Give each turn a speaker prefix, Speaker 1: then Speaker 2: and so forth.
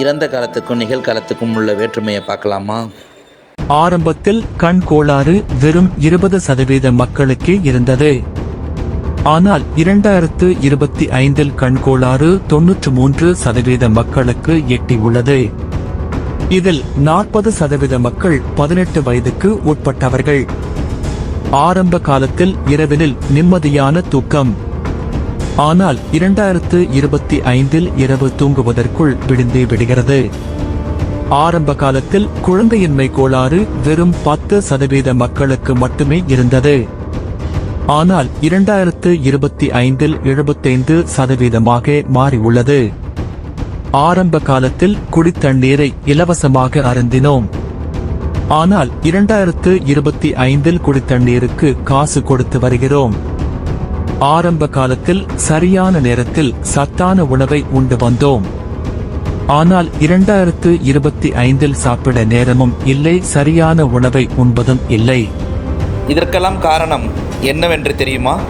Speaker 1: இறந்த காலத்துக்கும் நிகழ்காலத்துக்கும் உள்ள வேற்றுமையை பார்க்கலாமா?
Speaker 2: ஆரம்பத்தில் கண் கோளாறு வெறும் இருபது சதவீத மக்களுக்கே இருந்தது. ஆனால் இரண்டாயிரத்து இருபத்தி ஐந்தில் கண் கோளாறு தொன்னூற்று மூன்று சதவீத மக்களுக்கு எட்டியுள்ளது இதில் நாற்பது சதவீத மக்கள் பதினெட்டு வயதுக்கு உட்பட்டவர்கள். ஆரம்ப காலத்தில் இரவினில் நிம்மதியான தூக்கம். ஆனால் இரண்டாயிரத்து இருபத்தி ஐந்தில் இரவு தூங்குவதற்குள் விடிந்து விடுகிறது. ஆரம்ப காலத்தில் குழந்தையின்மை கோளாறு வெறும் பத்து சதவீத மக்களுக்கு மட்டுமே இருந்தது. ஆனால் இரண்டாயிரத்து இருபத்தி ஐந்தில் எழுபத்தைந்து சதவீதமாக மாறியுள்ளது ஆரம்ப காலத்தில் குடித்தண்ணீரை இலவசமாக அருந்தினோம். ஆனால் இரண்டாயிரத்து இருபத்தி ஐந்தில் குடித்தண்ணீருக்கு காசு கொடுத்து வருகிறோம். ஆரம்ப காலத்தில் சரியான நேரத்தில் சத்தான உணவை உண்டு வந்தோம். ஆனால் இரண்டாயிரத்து இருபத்தி ஐந்தில் சாப்பிட நேரமும் இல்லை சரியான உணவை உண்பதும் இல்லை.
Speaker 1: இதற்கெல்லாம் காரணம் என்னவென்று தெரியுமா?